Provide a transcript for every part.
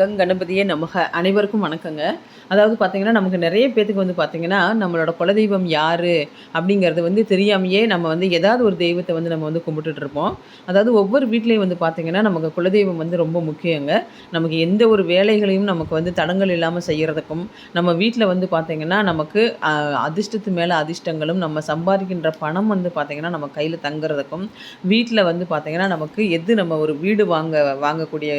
கங் கணபதியே நமக. அனைவருக்கும் வணக்கங்க. அதாவது பார்த்திங்கன்னா நமக்கு நிறைய பேத்துக்கு வந்து பார்த்திங்கன்னா நம்மளோட குலதெய்வம் யார் அப்படிங்கிறது வந்து தெரியாமையே நம்ம வந்து ஏதாவது ஒரு தெய்வத்தை வந்து நம்ம வந்து கும்பிட்டுட்ருப்போம் அதாவது ஒவ்வொரு வீட்லேயும் வந்து பார்த்திங்கன்னா நமக்கு குலதெய்வம் வந்து ரொம்ப முக்கியங்க. நமக்கு எந்த ஒரு வேலைகளையும் நமக்கு வந்து தடங்கள் இல்லாமல் செய்கிறதுக்கும் நம்ம வீட்டில் வந்து பார்த்திங்கன்னா நமக்கு அதிர்ஷ்டத்து மேலே அதிர்ஷ்டங்களும் நம்ம சம்பாதிக்கின்ற பணம் வந்து பார்த்திங்கன்னா நம்ம கையில் தங்குறதுக்கும் வீட்டில் வந்து பார்த்திங்கன்னா நமக்கு எது நம்ம ஒரு வீடு வாங்க வாங்கக்கூடிய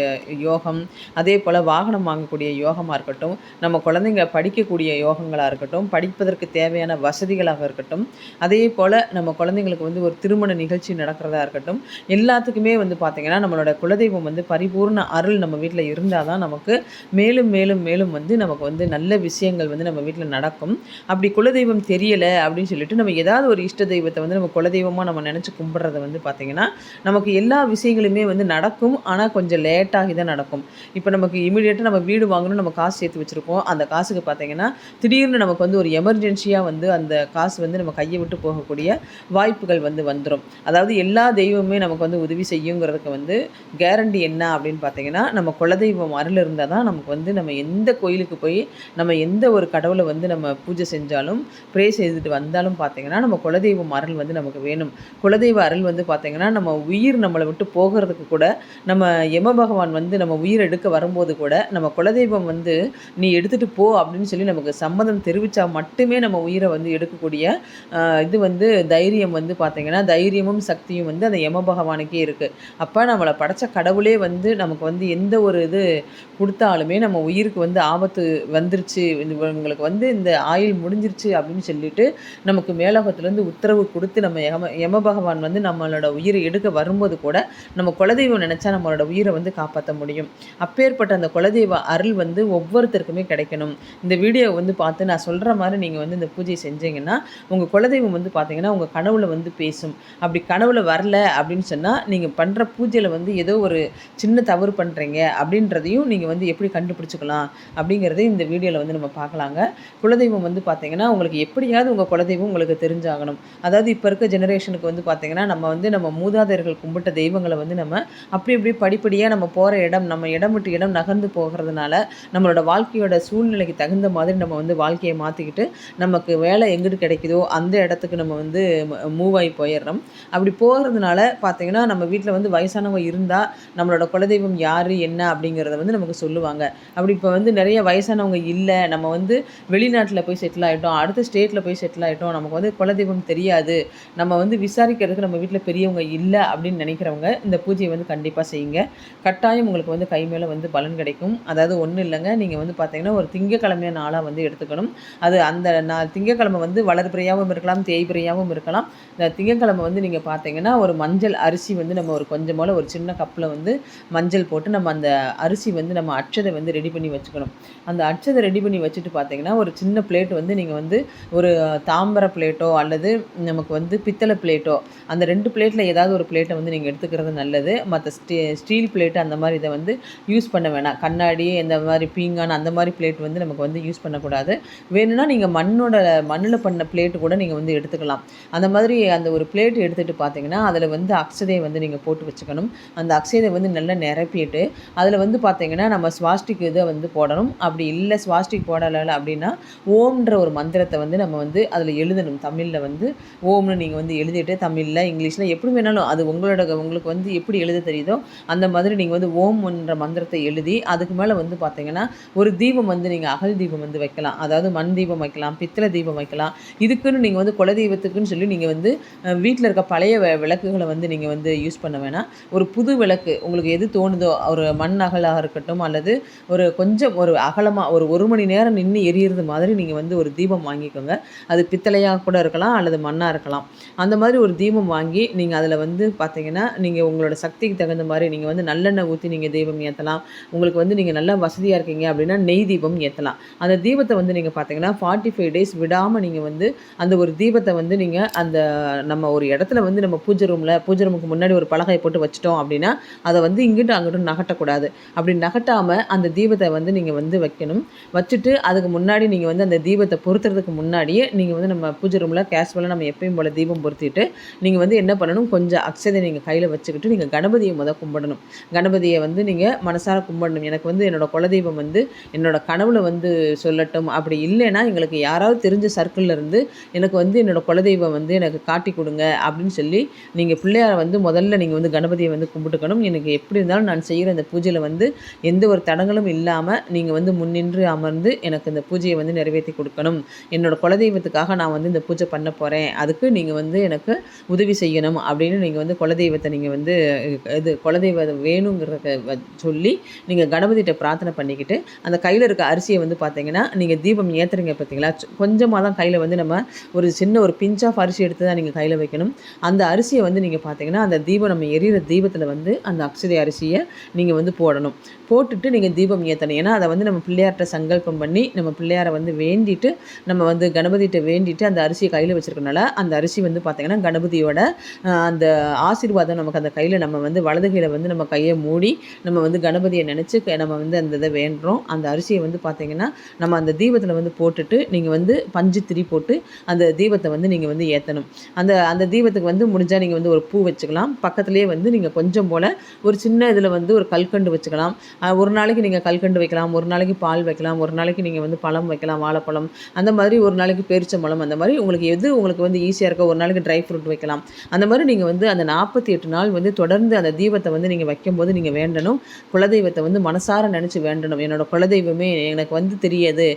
யோகம் அதே போல் வாகனம் வாங்கக்கூடிய யோகமாக இருக்கட்டும் நம்ம குழந்தைங்க படிக்கக்கூடிய யோகங்களாக இருக்கட்டும் படிப்பதற்கு தேவையான வசதிகளாக இருக்கட்டும் அதே போல் நம்ம குழந்தைங்களுக்கு வந்து ஒரு திருமண நிகழ்ச்சி நடக்கிறதா இருக்கட்டும் எல்லாத்துக்குமே வந்து பார்த்திங்கன்னா நம்மளோட குலதெய்வம் வந்து பரிபூர்ண அருள் நம்ம வீட்டில் இருந்தால் தான் நமக்கு மேலும் மேலும் மேலும் வந்து நமக்கு வந்து நல்ல விஷயங்கள் வந்து நம்ம வீட்டில் நடக்கும். அப்படி குலதெய்வம் தெரியலை அப்படின்னு சொல்லிட்டு நம்ம ஏதாவது ஒரு இஷ்ட தெய்வத்தை வந்து நம்ம குலதெய்வமாக நம்ம நினச்சி கும்பிட்றது வந்து பார்த்திங்கன்னா நமக்கு எல்லா விஷயங்களுமே வந்து நடக்கும். ஆனால் கொஞ்சம் லேட்டாகி தான் நடக்கும். இப்போ நம்ம நமக்கு இமீடியட்டாக நம்ம வீடு வாங்கணும் நம்ம காசு சேர்த்து வச்சுருக்கோம். அந்த காசுக்கு பார்த்தீங்கன்னா திடீர்னு நமக்கு வந்து ஒரு எமர்ஜென்சியாக வந்து அந்த காசு வந்து நம்ம கையை விட்டு போகக்கூடிய வாய்ப்புகள் வந்து வந்துடும் அதாவது எல்லா தெய்வமே நமக்கு வந்து உதவி செய்யுங்கிறதுக்கு வந்து கேரண்டி என்ன அப்படின்னு பார்த்தீங்கன்னா நம்ம குலதெய்வம் அருள் இருந்தால் தான் நமக்கு வந்து நம்ம எந்த கோயிலுக்கு போய் நம்ம எந்த ஒரு கடவுளை வந்து நம்ம பூஜை செஞ்சாலும் ப்ரே செய்துட்டு வந்தாலும் பார்த்தீங்கன்னா நம்ம குலதெய்வம் அருள் வந்து நமக்கு வேணும். குலதெய்வ அருள் வந்து பார்த்தீங்கன்னா நம்ம உயிர் நம்மளை விட்டு போகிறதுக்கு கூட நம்ம யம பகவான் வந்து நம்ம உயிர் எடுக்க வரும்போது கூட நம்ம குலதெய்வம் வந்து நீ எடுத்துகிட்டு போ அப்படின்னு சொல்லி நமக்கு சம்மதம் தெரிவித்தா மட்டுமே நம்ம உயிரை வந்து எடுக்கக்கூடிய இது வந்து தைரியம் வந்து பார்த்திங்கன்னா தைரியமும் சக்தியும் வந்து அந்த யம பகவானுக்கே இருக்குது அப்போ நம்மளை படைச்ச கடவுளே வந்து நமக்கு வந்து எந்த ஒரு இது கொடுத்தாலுமே நம்ம உயிருக்கு வந்து ஆபத்து வந்துருச்சு. இவங்களுக்கு வந்து இந்த ஆயுள் முடிஞ்சிருச்சு அப்படின்னு சொல்லிட்டு நமக்கு மேலோகத்துலேருந்து உத்தரவு கொடுத்து நம்ம யம யம பகவான் வந்து நம்மளோட உயிரை எடுக்க வரும்போது கூட நம்ம குலதெய்வம் நினச்சா நம்மளோட உயிரை வந்து காப்பாற்ற முடியும். அப்பேற்பட்ட அந்த குலதெய்வ அருள் வந்து ஒவ்வொருத்தருக்குமே கிடைக்கணும். இந்த வீடியோ வந்து பார்த்து நான் சொல்கிற மாதிரி நீங்கள் வந்து இந்த பூஜை செஞ்சீங்கன்னா உங்கள் குலதெய்வம் வந்து பார்த்தீங்கன்னா உங்கள் கனவுல வந்து பேசும். அப்படி கனவுல வரல அப்படின்னு சொன்னால் நீங்கள் பண்ணுற பூஜையில் வந்து ஏதோ ஒரு சின்ன தவறு பண்ணுறீங்க அப்படின்றதையும் நீங்கள் வந்து எப்படி கண்டுபிடிச்சிக்கலாம் அப்படிங்கிறதையும் இந்த வீடியோவில் வந்து நம்ம பார்க்கலாங்க. குலதெய்வம் வந்து பார்த்தீங்கன்னா உங்களுக்கு எப்படியாவது உங்கள் குலதெய்வம் உங்களுக்கு தெரிஞ்சாகணும். அதாவது இப்போ இருக்க ஜெனரேஷனுக்கு வந்து பார்த்தீங்கன்னா நம்ம வந்து நம்ம மூதாதையர்கள் கும்பிட்ட தெய்வங்களை வந்து நம்ம அப்படி இப்படி படிப்படியாக நம்ம போகிற இடம் நம்ம இடம் விட்டு இடம் நகர்ந்து போகிறதுனால நம்மளோட வாழ்க்கையோட சூழ்நிலைக்கு தகுந்த மாதிரி நம்ம வந்து வாழ்க்கையை மாற்றிக்கிட்டு நமக்கு வேலை எங்கிட்டு கிடைக்குதோ அந்த இடத்துக்கு நம்ம வந்து மூவ் ஆகி போயிடுறோம். அப்படி போகிறதுனால பார்த்தீங்கன்னா நம்ம வீட்டில் வந்து வயசானவங்க இருந்தால் நம்மளோட குலதெய்வம் யார் என்ன அப்படிங்கிறத வந்து நமக்கு சொல்லுவாங்க. அப்படி இப்போ வந்து நிறைய வயசானவங்க இல்லை நம்ம வந்து வெளிநாட்டில் போய் செட்டில் ஆகிட்டோம் அடுத்த ஸ்டேட்டில் போய் செட்டில் ஆகிட்டோம் நமக்கு வந்து குலதெய்வம் தெரியாது. நம்ம வந்து விசாரிக்கிறதுக்கு நம்ம வீட்டில் பெரியவங்க இல்லை அப்படின்னு நினைக்கிறவங்க இந்த பூஜையை வந்து கண்டிப்பாக செய்யுங்க. கட்டாயம் உங்களுக்கு வந்து கை மேலே வந்து பலன் கிடைக்கும். அதாவது ஒன்றும் இல்லைங்க. நீங்கள் வந்து பார்த்தீங்கன்னா ஒரு திங்கக்கிழமைய நாளாக வந்து எடுத்துக்கணும். அது அந்த நான் திங்கக்கிழமை வந்து வளர்பிறையாகவும் இருக்கலாம் தேய்பிறையாகவும் இருக்கலாம். இந்த திங்கக்கிழமை வந்து நீங்கள் பார்த்தீங்கன்னா ஒரு மஞ்சள் அரிசி வந்து நம்ம ஒரு கொஞ்சம் போல் ஒரு சின்ன கப்பில் வந்து மஞ்சள் போட்டு நம்ம அந்த அரிசி வந்து நம்ம அச்சதை வந்து ரெடி பண்ணி வச்சுக்கணும். அந்த அச்சதை ரெடி பண்ணி வச்சுட்டு பார்த்தீங்கன்னா ஒரு சின்ன பிளேட் வந்து நீங்கள் வந்து ஒரு தாம்பர பிளேட்டோ அல்லது நமக்கு வந்து பித்தளை பிளேட்டோ அந்த ரெண்டு பிளேட்டில் ஏதாவது ஒரு பிளேட்டை வந்து நீங்கள் எடுத்துக்கிறது நல்லது. மற்ற ஸ்டீ ஸ்டீல் பிளேட்டு அந்த மாதிரி இதை வந்து யூஸ் பண்ண வேணாம். கண்ணாடி இந்த மாதிரி பீங்கான் அந்த மாதிரி பிளேட் வந்து நமக்கு வந்து யூஸ் பண்ணக்கூடாது. வேணும்னா நீங்கள் மண்ணோட மண்ணில் பண்ண பிளேட்டு கூட நீங்கள் வந்து எடுத்துக்கலாம். அந்த மாதிரி அந்த ஒரு பிளேட் எடுத்துகிட்டு பார்த்தீங்கன்னா அதில் வந்து அக்ஷதையை வந்து நீங்கள் போட்டு வச்சுக்கணும். அந்த அக்ஷதை வந்து நல்லா நிரப்பிட்டு அதில் வந்து பார்த்தீங்கன்னா நம்ம ஸ்வாஸ்டிக் இதை வந்து போடணும். அப்படி இல்லை ஸ்வாஸ்டிக் போடலை அப்படின்னா ஓம்ன்ற ஒரு மந்திரத்தை வந்து நம்ம வந்து அதில் எழுதணும். தமிழில் வந்து ஓம்னு நீங்கள் வந்து எழுதிட்டு தமிழில் இங்கிலீஷில் எப்படி வேணாலும் அது உங்களோட உங்களுக்கு வந்து எப்படி எழுத தெரியுதோ அந்த மாதிரி நீங்கள் வந்து ஓம்ன்ற மந்திரத்தை எழுதி அதுக்கு மேலே வந்து பார்த்தீங்கன்னா ஒரு தீபம் வந்து நீங்கள் அகல் தீபம் வந்து வைக்கலாம். அதாவது மண் தீபம் வைக்கலாம் பித்தளை தீபம் வைக்கலாம். இதுக்குன்னு நீங்கள் வந்து குலதெய்வத்துக்குன்னு சொல்லி நீங்கள் வந்து வீட்டில் இருக்க பழைய விளக்குகளை வந்து நீங்கள் வந்து யூஸ் பண்ண வேணாம். ஒரு புது விளக்கு உங்களுக்கு எது தோணுதோ ஒரு மண் அகலாக இருக்கட்டும் அல்லது ஒரு கொஞ்சம் ஒரு அகலமாக ஒரு ஒரு மணி நேரம் நின்று எரியறது மாதிரி நீங்கள் வந்து ஒரு தீபம் வாங்கிக்கோங்க. அது பித்தளையாக கூட இருக்கலாம் அல்லது மண்ணாக இருக்கலாம். அந்த மாதிரி ஒரு தீபம் வாங்கி நீங்கள் அதில் வந்து பார்த்தீங்கன்னா நீங்கள் உங்களோட சக்திக்கு தகுந்த மாதிரி நீங்கள் வந்து நல்லெண்ணெய் ஊற்றி நீங்கள் தீபம் ஏற்றலாம் உங்களுக்கு வந்து நீங்கள் நல்லா வசதியாக இருக்கீங்க அப்படின்னா நெய் தீபம் ஏற்றலாம் அந்த தீபத்தை வந்து நீங்கள் பார்த்தீங்கன்னா ஃபார்ட்டி ஃபைவ் டேஸ் விடாமல் நீங்கள் வந்து அந்த ஒரு தீபத்தை வந்து நீங்கள் அந்த நம்ம ஒரு இடத்துல வந்து நம்ம பூஜை ரூமில் பூஜை ரூமுக்கு முன்னாடி ஒரு பலகையை போட்டு வச்சிட்டோம் அப்படின்னா அதை வந்து இங்கிட்டு அங்கிட்டும் நகட்டக்கூடாது அப்படி நகட்டாமல் அந்த தீபத்தை வந்து நீங்கள் வந்து வைக்கணும். வச்சுட்டு அதுக்கு முன்னாடி நீங்கள் வந்து அந்த தீபத்தை பொருத்துறதுக்கு முன்னாடியே நீங்கள் வந்து நம்ம பூஜை ரூமில் கேஷுவலாக நம்ம எப்பயும் போல் தீபம் பொருத்திட்டு நீங்கள் வந்து என்ன பண்ணணும்? கொஞ்சம் அக்ஷதை நீங்கள் கையில் வச்சுக்கிட்டு நீங்கள் கணபதியை முத கும்பிடணும். கணபதியை வந்து நீங்கள் மனசார கும்பிட பண்ணும் எனக்கு வந்து என்னோட குலதெய்வம் வந்து என்னோடய கனவுல வந்து சொல்லட்டும். அப்படி இல்லைன்னா எங்களுக்கு யாராவது தெரிஞ்ச சர்க்கிளில் இருந்து எனக்கு வந்து என்னோடய குலதெய்வம் வந்து எனக்கு காட்டி கொடுங்க அப்படின்னு சொல்லி நீங்கள் பிள்ளையாரை வந்து முதல்ல நீங்கள் வந்து கணபதியை வந்து கும்பிட்டுக்கணும். எனக்கு எப்படி இருந்தாலும் நான் செய்கிற இந்த பூஜையில் வந்து எந்த ஒரு தடங்களும் இல்லாமல் நீங்கள் வந்து முன்னின்று அமர்ந்து எனக்கு இந்த பூஜையை வந்து நிறைவேற்றி கொடுக்கணும். என்னோடய குலதெய்வத்துக்காக நான் வந்து இந்த பூஜை பண்ண போகிறேன் அதுக்கு நீங்கள் வந்து எனக்கு உதவி செய்யணும் அப்படின்னு நீங்கள் வந்து குலதெய்வத்தை நீங்கள் வந்து இது குலதெய்வம் வேணுங்கிறத வ- சொல்லி நீங்கள் கணபதிகிட்ட பிரார்த்தனை பண்ணிக்கிட்டு அந்த கையில் இருக்க அரிசியை வந்து பார்த்தீங்கன்னா நீங்கள் தீபம் ஏற்றுறீங்க பார்த்தீங்களா கொஞ்சமாக தான் கையில் வந்து நம்ம ஒரு சின்ன ஒரு பிஞ்ச் ஆஃப் அரிசி எடுத்து தான் நீங்கள் கையில் வைக்கணும். அந்த அரிசியை வந்து நீங்கள் பார்த்தீங்கன்னா அந்த தீபம் நம்ம எரியிற தீபத்தில் வந்து அந்த அக்ஷதை அரிசியை நீங்கள் வந்து போடணும். போட்டுட்டு நீங்கள் தீபம் ஏற்றணும் ஏன்னா அதை வந்து நம்ம பிள்ளையார்கிட்ட சங்கல்பம் பண்ணி நம்ம பிள்ளையாரை வந்து வேண்டிட்டு நம்ம வந்து கணபதிகிட்ட வேண்டிட்டு அந்த அரிசியை கையில் வச்சுருக்கனால அந்த அரிசி வந்து பார்த்திங்கன்னா கணபதியோட அந்த ஆசீர்வாதம் நமக்கு அந்த கையில் நம்ம வந்து வலது கையில் வந்து நம்ம கையை மூடி நம்ம வந்து கணபதியை நினச்சி நம்ம வந்து அந்த இதை வேண்டுறோம். அந்த அரிசியை வந்து பார்த்தீங்கன்னா நம்ம அந்த தீபத்தில் வந்து போட்டுட்டு நீங்கள் வந்து பஞ்சு திரி போட்டு அந்த தீபத்தை வந்து நீங்கள் வந்து ஏற்றணும் அந்த அந்த தீபத்துக்கு வந்து முடிஞ்சால் நீங்கள் வந்து ஒரு பூ வச்சுக்கலாம். பக்கத்துலேயே வந்து நீங்கள் கொஞ்சம் போல் ஒரு சின்ன இதில் வந்து ஒரு கல்கண்டு வச்சுக்கலாம். ஒரு நாளைக்கு நீங்கள் கல்கண்டு வைக்கலாம் ஒரு நாளைக்கு பால் வைக்கலாம் ஒரு நாளைக்கு நீங்கள் வந்து பழம் வைக்கலாம் வாழைப்பழம். அந்த மாதிரி ஒரு நாளைக்கு பேரிச்சம்பழம் அந்த மாதிரி உங்களுக்கு எது உங்களுக்கு வந்து ஈஸியாக இருக்க ஒரு நாளைக்கு ட்ரை ஃப்ரூட் வைக்கலாம். அந்த மாதிரி நீங்கள் வந்து அந்த நாற்பத்தி எட்டு நாள் வந்து தொடர்ந்து அந்த தீபத்தை வந்து நீங்கள் வைக்கும்போது நீங்கள் வேண்டணும். குலதெய்வத்தை வந்து மனசார நினச்சி வேண்டணும். என்னோடய குலதெய்வமே எனக்கு வந்து தெரியாது.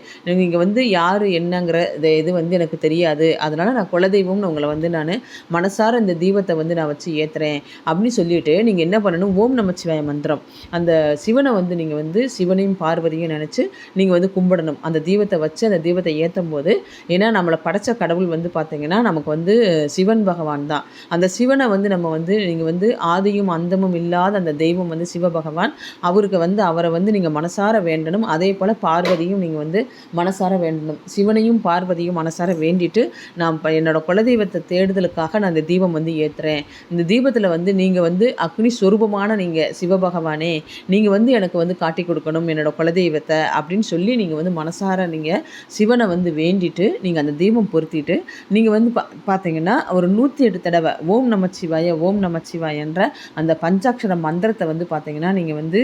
நீங்கள் வந்து யார் என்னங்கிற இது இது வந்து எனக்கு தெரியாது. அதனால் நான் குலதெய்வம்னு உங்களை வந்து நான் மனசார இந்த தீபத்தை வந்து நான் வச்சு ஏற்றுறேன் அப்படின்னு சொல்லிட்டு நீங்கள் என்ன பண்ணணும்? ஓம் நமச்சிவாய மந்திரம். அந்த சிவனை வந்து நீங்கள் வந்து சிவனையும் பார்வதியும் நினச்சி நீங்கள் வந்து கும்பிடணும். அந்த தீபத்தை வச்சு அந்த தீபத்தை ஏற்றும் போது ஏன்னா நம்மளை படைச்ச கடவுள் வந்து பார்த்தீங்கன்னா நமக்கு வந்து சிவன் பகவான் தான். அந்த சிவனை வந்து நம்ம வந்து நீங்கள் வந்து ஆதியும் அந்தமும் இல்லாத அந்த தெய்வம் வந்து சிவபகவான். அவருக்கு வந்து அவரை வந்து நீங்கள் மனசார வேண்டணும். அதே போல் பார்வதியும் நீங்கள் வந்து மனசார வேண்டணும். சிவனையும் பார்வதியும் மனசார வேண்டிட்டு நான் இப்போ என்னோட குலதெய்வத்தை தேடுதலுக்காக நான் இந்த தீபம் வந்து ஏற்றுறேன் இந்த தீபத்தில் வந்து நீங்கள் வந்து அக்னி சொரூபமான நீங்கள் சிவபகவானே நீங்கள் வந்து எனக்கு வந்து காட்டி கொடுக்கணும் என்னோட குலதெய்வத்தை அப்படின்னு சொல்லி நீங்கள் வந்து மனசார நீங்கள் சிவனை வந்து வேண்டிட்டு நீங்கள் அந்த தீபம் பொருத்திட்டு நீங்கள் வந்து பா பார்த்தீங்கன்னா ஒரு நூற்றி எட்டு தடவை ஓம் நமச்சிவாய ஓம் நமச்சிவாயன்ற அந்த பஞ்சாட்சர மந்திரத்தை வந்து பார்த்தீங்கன்னா நீங்கள் வந்து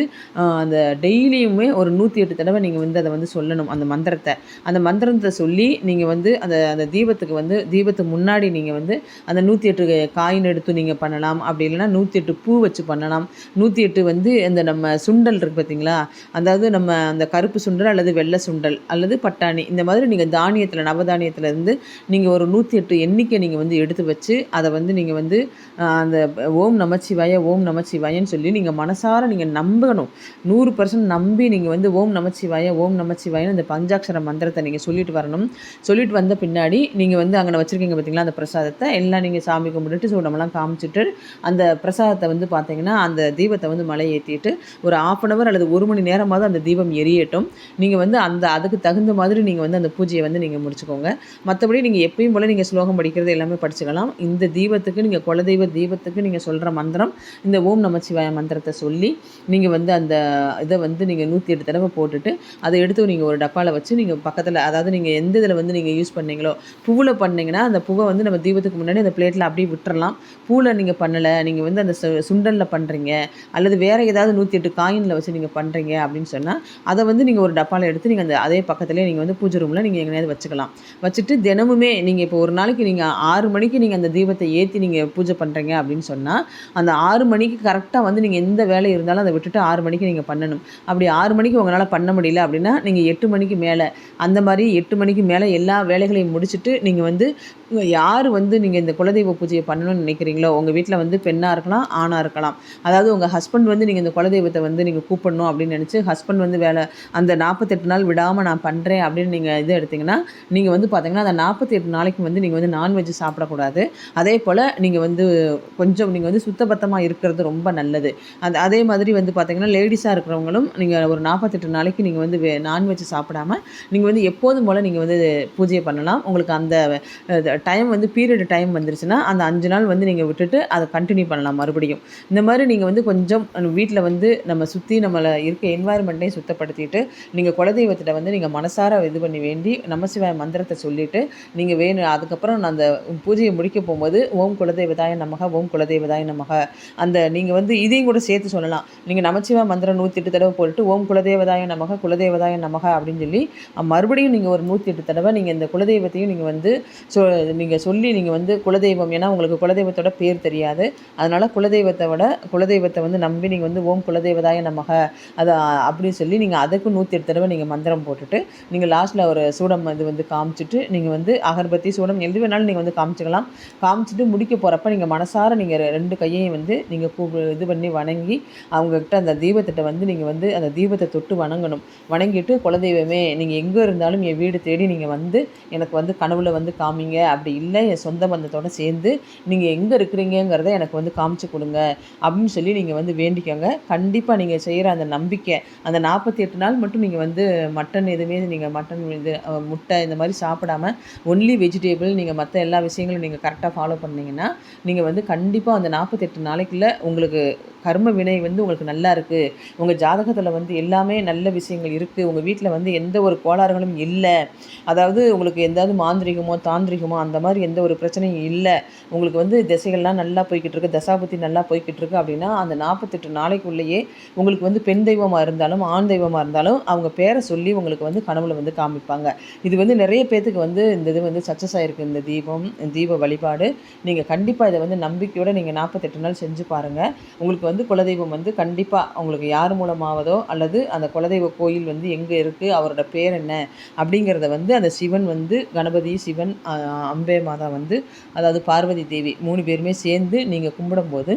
அந்த டெய்லியுமே ஒரு நூற்றி எட்டு தடவை நீங்கள் வந்து அதை வந்து சொல்லணும் அந்த மந்திரத்தை. அந்த மந்திரத்தை சொல்லி நீங்கள் வந்து அந்த அந்த தீபத்துக்கு வந்து தீபத்துக்கு முன்னாடி நீங்கள் வந்து அந்த நூற்றி எட்டு காயின் எடுத்து நீங்கள் பண்ணலாம். அப்படி இல்லைன்னா நூற்றி எட்டு பூ வச்சு பண்ணலாம். நூற்றி எட்டு வந்து இந்த நம்ம சுண்டல் இருக்குது பார்த்தீங்களா அதாவது நம்ம அந்த கருப்பு சுண்டல் அல்லது வெள்ளை சுண்டல் அல்லது பட்டாணி. இந்த மாதிரி நீங்கள் தானியத்தில் நவதானியத்தில் இருந்து நீங்கள் ஒரு நூற்றி எட்டு எண்ணிக்கை நீங்கள் வந்து எடுத்து வச்சு அதை வந்து நீங்கள் வந்து அந்த ஓம் நமச்சிவாய ஓம் நமச்சிவாயன்னு சொல்லி நீங்கள் மனசார நீங்கள் நம்பணும். நூறு பர்சன்ட் நம்பி நீங்கள் வந்து ஓம் நமச்சிவாய ஓம் நமச்சிவாயன்னு அந்த பஞ்சாட்சர மந்திரத்தை நீங்கள் சொல்லிட்டு வரணும். சொல்லிட்டு வந்த பின்னாடி நீங்கள் வந்து அங்கே வச்சுருக்கீங்க பார்த்தீங்களா அந்த பிரசாதத்தை. எல்லாம் நீங்கள் சாமி கும்பிட்டுட்டு சூடமெல்லாம் காமிச்சிட்டு அந்த பிரசாதத்தை வந்து பார்த்தீங்கன்னா அந்த தீபத்தை வந்து மலை ஏற்றிட்டு ஒரு ஆஃப் அன் ஹவர் அல்லது ஒரு மணி நேரமாவது அந்த தீபம் எரியட்டும். நீங்கள் வந்து அந்த அதுக்கு தகுந்த மாதிரி நீங்கள் வந்து அந்த பூஜையை வந்து நீங்கள் முடிச்சுக்கோங்க. மற்றபடி நீங்கள் எப்பயும் போல் நீங்கள் ஸ்லோகம் படிக்கிறது எல்லாமே படிச்சுக்கலாம். இந்த தீபத்துக்கு நீங்கள் குலதெய்வ தீபத்துக்கு நீங்கள் சொல்கிற மந்திரம் இந்த ஓம் நமச்சிவாய மந்திரத்தை சொல்லி நீங்கள் வந்து அந்த இதை வந்து நீங்கள் நூற்றி எட்டு தடவை போட்டுட்டு அதை எடுத்து நீங்கள் ஒரு டப்பாவில் வச்சு நீங்கள் பக்கத்தில் அதாவது நீங்கள் எந்த இதில் வந்து நீங்கள் யூஸ் பண்ணீங்களோ பூவில் பண்ணீங்கன்னா அந்த பூவை வந்து நம்ம தீபத்துக்கு முன்னாடி அந்த பிளேட்டில் அப்படியே விட்டுறலாம். பூவில் நீங்கள் பண்ணலை நீங்கள் வந்து அந்த சு- பண்ணுறீங்க அல்லது வேறு ஏதாவது நூற்றி எட்டு காயினில் வச்சு நீங்கள் பண்ணுறீங்க அப்படின்னு சொன்னால் அதை வந்து நீங்கள் ஒரு டப்பாவில் எடுத்து நீங்கள் அந்த அதே பக்கத்துலேயே நீங்கள் வந்து பூஜை ரூமில் நீங்கள் எங்கேயாவது வச்சுக்கலாம். வச்சுட்டு தினமுமே நீங்கள் இப்போ ஒரு நாளைக்கு நீங்கள் ஆறு மணிக்கு நீங்கள் அந்த தீபத்தை ஏற்றி நீங்கள் பூஜை பண்ணுறீங்க அப்படின்னு சொன்னால் அந்த ஆறு மணிக்கு கரெக்டாக வந்து நீங்கள் எந்த வேலை இருந்தாலும் அதை விட்டுட்டு ஆறு மணிக்கு நீங்கள் பண்ணணும். அப்படி ஆறு மணிக்கு உங்களால் பண்ண முடியல அப்படின்னா நீங்கள் எட்டு மணிக்கு மேலே அந்த மாதிரி எட்டு மணிக்கு மேலே எல்லா வேலைகளையும் முடிச்சுட்டு நீங்கள் வந்து யார் வந்து நீங்கள் இந்த குலதெய்வ பூஜையை பண்ணணும்னு நினைக்கிறீங்களோ உங்கள் வீட்டில் வந்து பெண்ணாக இருக்கலாம் ஆணாக இருக்கலாம். அதாவது உங்கள் ஹஸ்பண்ட் வந்து நீங்கள் இந்த குலதெய்வத்தை வந்து நீங்கள் கூப்பிடணும் அப்படின்னு நினச்சி ஹஸ்பண்ட் வந்து வேலை அந்த நாற்பத்தெட்டு நாள் விடாமல் நான் பண்ணுறேன் அப்படின்னு நீங்கள் இது எடுத்தீங்கன்னா நீங்கள் வந்து பார்த்தீங்கன்னா அந்த நாற்பத்தி எட்டு நாளைக்கு வந்து நீங்கள் வந்து நான்வெஜ் சாப்பிடக்கூடாது. அதே போல் நீங்கள் வந்து கொஞ்சம் நீங்கள் வந்து சுத்தபத்தமாக இருக்கிறது ரொம்ப நல்லது. அந்த அதே மாதிரி வந்து பார்த்தீங்கன்னா லேடிஸாக இருக்கிறவங்களும் நீங்கள் ஒரு நாற்பத்தெட்டு நாளைக்கு நீங்கள் வந்து நான்வெஜ் சாப்பிடாம நீங்கள் வந்து எப்போதும் போல் நீங்கள் வந்து பூஜையை பண்ணலாம். உங்களுக்கு அந்த டைம் வந்து பீரியட் டைம் வந்துருச்சுன்னா அந்த அஞ்சு நாள் வந்து நீங்கள் விட்டுட்டு அதை கண்டினியூ பண்ணலாம் மறுபடியும். இந்த மாதிரி நீங்கள் வந்து கொஞ்சம் வீட்டில் வந்து நம்ம சுற்றி நம்மளை இருக்க என்வாயர்மெண்ட்டையும் சுத்தப்படுத்திட்டு நீங்கள் குலதெய்வத்திட்ட வந்து நீங்கள் மனசார இது பண்ணி வேண்டி நமசிவாய மந்திரத்தை சொல்லிவிட்டு நீங்கள் வேணும் அதுக்கப்புறம் நான் அந்த பூஜையை முடிக்க போகும்போது ஓம் குலதெய்வதாய நமக ஓம் குலதெய்வதாய நமக. அந்த நீங்கள் வந்து இதையும் கூட சேர்த்து சொல்லலாம். நீங்கள் நமச்சிவாய மந்திர மந்திரம் நூற்றி எட்டு தடவை போட்டு ஓம் குலதேவதாய நமக குலதேவதாய நமக அப்படின்னு சொல்லி மறுபடியும் நீங்கள் ஒரு நூற்றி எட்டு தடவை நீங்கள் இந்த குலதெய்வத்தையும் நீங்கள் வந்து சொ நீங்கள் சொல்லி நீங்கள் வந்து குலதெய்வம் ஏன்னா உங்களுக்கு குலதெய்வத்தோட பேர் தெரியாது. அதனால் குலதெய்வத்தை விட குலதெய்வத்தை வந்து நம்பி நீங்கள் வந்து ஓம் குலதெய்வதாய நமக அதை அப்படின்னு சொல்லி நீங்கள் அதுக்கு நூற்றி எட்டு தடவை நீங்கள் மந்திரம் போட்டுட்டு நீங்கள் லாஸ்ட்டில் ஒரு சூடம் இது வந்து காமிச்சிட்டு நீங்கள் வந்து அகர்பத்தி சூடம் எது வேணாலும் நீங்கள் வந்து காமிச்சிக்கலாம். காமிச்சிட்டு முடிக்க போகிறப்ப நீங்கள் மனசார நீங்கள் ரெண்டு கையையும் வந்து நீங்கள் கூ இது பண்ணி வணங்கி அவங்கக்கிட்ட அந்த தெய்வத்திட்ட வந்து நீங்கள் வந்து அந்த தீபத்தை தொட்டு வணங்கணும். வணங்கிட்டு குலதெய்வமே நீங்கள் எங்கே இருந்தாலும் என் வீடு தேடி நீங்கள் வந்து எனக்கு வந்து கனவுல வந்து காமிங்க. அப்படி இல்லை என் சொந்த பந்தத்தோட சேர்ந்து நீங்கள் எங்கே இருக்கிறீங்கங்கிறத எனக்கு வந்து காமிச்சு கொடுங்க. அப்படின்னு சொல்லி நீங்கள் வந்து வேண்டிக்கோங்க. கண்டிப்பாக நீங்கள் செய்கிற அந்த நம்பிக்கை அந்த நாற்பத்தி எட்டு நாள் மட்டும் நீங்கள் வந்து மட்டன் எதுவுமே நீங்கள் மட்டன் இது முட்டை இந்த மாதிரி சாப்பிடாம ஒன்லி வெஜிடேபிள் நீங்கள் மற்ற எல்லா விஷயங்களும் நீங்கள் கரெக்டாக ஃபாலோ பண்ணீங்கன்னா நீங்கள் வந்து கண்டிப்பாக அந்த நாற்பத்தெட்டு நாளைக்குள்ளே உங்களுக்கு கர்ம வினை வந்து உங்களுக்கு நல்லா இருக்குது உங்கள் ஜாதகத்தில் வந்து எல்லாமே நல்ல விஷயங்கள் இருக்குது உங்கள் வீட்டில் வந்து எந்த ஒரு கோளாறுகளும் இல்லை. அதாவது உங்களுக்கு எந்தாவது மாந்திரிகமோ தாந்திரிகமோ அந்த மாதிரி எந்த ஒரு பிரச்சனையும் இல்லை. உங்களுக்கு வந்து திசைகள்லாம் நல்லா போய்கிட்டு இருக்கு. தசாபுத்தி நல்லா போய்கிட்டு இருக்கு அப்படின்னா அந்த நாற்பத்தெட்டு நாளைக்குள்ளேயே உங்களுக்கு வந்து பெண் தெய்வமாக இருந்தாலும் ஆண் தெய்வமாக இருந்தாலும் அவங்க பேரை சொல்லி உங்களுக்கு வந்து கனவுல வந்து காமிப்பாங்க. இது வந்து நிறைய பேர்த்துக்கு வந்து இந்த இது வந்து சக்ஸஸ் ஆகிருக்கு இந்த தீபம் தீப வழிபாடு. நீங்கள் கண்டிப்பாக இதை வந்து நம்பிக்கையோடு நீங்கள் நாற்பத்தெட்டு நாள் செஞ்சு பாருங்கள் உங்களுக்கு வந்து குலதெய்வம் வந்து கண்டிப்பாக உங்களுக்கு யார் மூலமாவதோ அல்லது அந்த குலதெய்வ கோயில் வந்து எங்கே இருக்குது அவரோட பேர் என்ன அப்படிங்கிறத வந்து அந்த சிவன் வந்து கணபதி சிவன் அம்பே மாதா வந்து அதாவது பார்வதி தேவி மூணு பேருமே சேர்ந்து நீங்கள் கும்பிடும்போது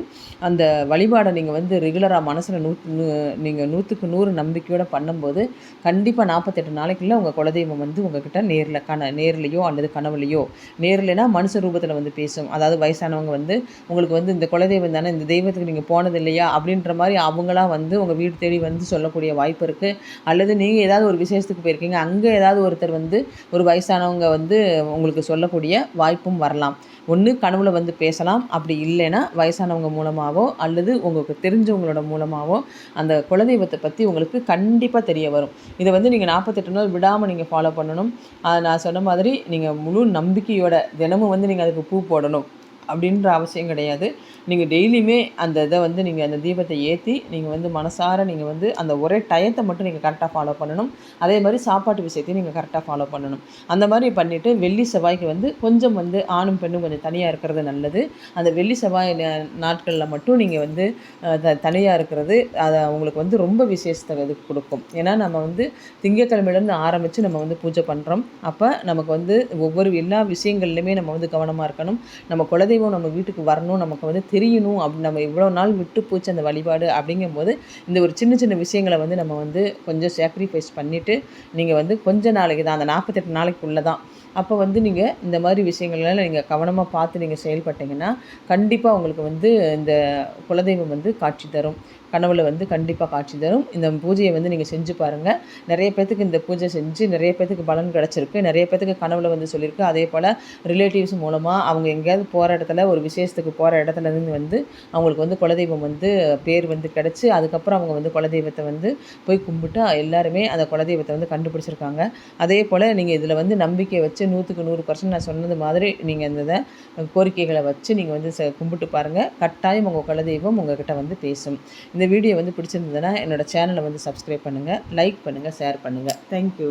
அந்த வழிபாடை நீங்கள் வந்து ரெகுலராக மனசில் நூற்று நீங்கள் நூற்றுக்கு நூறு நம்பிக்கையோடு பண்ணும்போது கண்டிப்பாக நாற்பத்தெட்டு நாளைக்குள்ளே உங்கள் குலதெய்வம் வந்து உங்ககிட்ட நேரில் கன நேர்லையோ அல்லது கனவுலையோ நேர்லனா மனுஷ ரூபத்தில் வந்து பேசும். அதாவது வயசானவங்க வந்து உங்களுக்கு வந்து இந்த குலதெய்வம் தானே இந்த தெய்வத்துக்கு நீங்கள் போனதில்லை இல்லையா? அப்படின்ற மாதிரி அவங்களாம் வந்து உங்கள் வீடு தேடி வந்து சொல்லக்கூடிய வாய்ப்பு இருக்குது அல்லது நீங்கள் ஏதாவது ஒரு விசேஷத்துக்கு போயிருக்கீங்க அங்கே ஏதாவது ஒருத்தர் வந்து ஒரு வயசானவங்க வந்து உங்களுக்கு சொல்லக்கூடிய வாய்ப்பும் வரலாம். ஒன்று கனவுல வந்து பேசலாம். அப்படி இல்லைன்னா வயசானவங்க மூலமாகவோ அல்லது உங்களுக்கு தெரிஞ்சவங்களோட மூலமாகவோ அந்த குலதெய்வத்தை பற்றி உங்களுக்கு கண்டிப்பாக தெரிய வரும். இதை வந்து நீங்கள் நாற்பத்தெட்டு நாள் விடாமல் நீங்கள் ஃபாலோ பண்ணணும். நான் சொன்ன மாதிரி நீங்கள் முழு நம்பிக்கையோட தினமும் வந்து நீங்கள் அதுக்கு பூ போடணும். அப்படின்ற அவசியம் கிடையாது. நீங்கள் டெய்லியுமே அந்த இதை வந்து நீங்கள் அந்த தீபத்தை ஏற்றி நீங்கள் வந்து மனசார நீங்கள் வந்து அந்த ஒரே டயத்தை மட்டும் நீங்கள் கரெக்டாக ஃபாலோ பண்ணணும். அதே மாதிரி சாப்பாட்டு விஷயத்தையும் நீங்கள் கரெக்டாக ஃபாலோ பண்ணணும். அந்த மாதிரி பண்ணிவிட்டு வெள்ளி செவ்வாய்க்கு வந்து கொஞ்சம் வந்து ஆணும் பெண்ணும் கொஞ்சம் தனியாக இருக்கிறது நல்லது. அந்த வெள்ளி செவ்வாய் நாட்களில் மட்டும் நீங்கள் வந்து த தனியாக இருக்கிறது அதை அவங்களுக்கு வந்து ரொம்ப விசேஷத்தை இது கொடுக்கும். ஏன்னா நம்ம வந்து திங்கக்கிழமையிலேருந்து ஆரம்பித்து நம்ம வந்து பூஜை பண்ணுறோம் அப்போ நமக்கு வந்து ஒவ்வொரு எல்லா விஷயங்கள்லையுமே நம்ம வந்து கவனமாக இருக்கணும். நம்ம குலதெய்வம் நம்ம வீட்டுக்கு வரணும் நமக்கு வந்து தெரியணும் அப்படி நம்ம இவ்வளோ நாள் விட்டு போச்சு அந்த வழிபாடு அப்படிங்கும்போது இந்த ஒரு சின்ன சின்ன விஷயங்களை வந்து நம்ம வந்து கொஞ்சம் சாக்ரிஃபைஸ் பண்ணிவிட்டு நீங்கள் வந்து கொஞ்ச நாளைக்கு தான் அந்த நாற்பத்தெட்டு நாளைக்குள்ளே தான் அப்போ வந்து நீங்கள் இந்த மாதிரி விஷயங்கள்லாம் நீங்கள் கவனமாக பார்த்து நீங்கள் செயல்பட்டீங்கன்னா கண்டிப்பாக உங்களுக்கு வந்து இந்த குலதெய்வம் வந்து காட்சி தரும். கனவுல வந்து கண்டிப்பாக காட்சி தரும். இந்த பூஜையை வந்து நீங்கள் செஞ்சு பாருங்கள் நிறைய பேத்துக்கு இந்த பூஜை செஞ்சு நிறைய பேத்துக்கு பலன் கிடச்சிருக்கு. நிறைய பேத்துக்கு கனவுல வந்து சொல்லியிருக்கு. அதே போல் ரிலேட்டிவ்ஸ் மூலமாக அவங்க எங்கேயாவது போகிற இடத்துல ஒரு விசேஷத்துக்கு போகிற இடத்துல இருந்து வந்து அவங்களுக்கு வந்து குலதெய்வம் வந்து பேர் வந்து கிடச்சி அதுக்கப்புறம் அவங்க வந்து குலதெய்வத்தை வந்து போய் கும்பிட்டு எல்லாருமே அந்த குலதெய்வத்தை வந்து கண்டுபிடிச்சிருக்காங்க. அதே போல் நீங்கள் இதில் வந்து நம்பிக்கை வச்சு நூற்றுக்கு நூறு பர்சன்ட் நான் சொன்னது மாதிரி நீங்கள் அந்த இதை கோரிக்கைகளை வச்சு நீங்கள் வந்து ச- கும்பிட்டு பாருங்கள் கட்டாயம் உங்கள் குலதெய்வம் உங்ககிட்ட வந்து பேசும். இந்த வீடியோ வந்து பிடிச்சிருந்ததுன்னா என்னோட சேனலை வந்து சப்ஸ்கிரைப் பண்ணுங்கள் லைக் பண்ணுங்கள் ஷேர் பண்ணுங்கள் தேங்க்யூ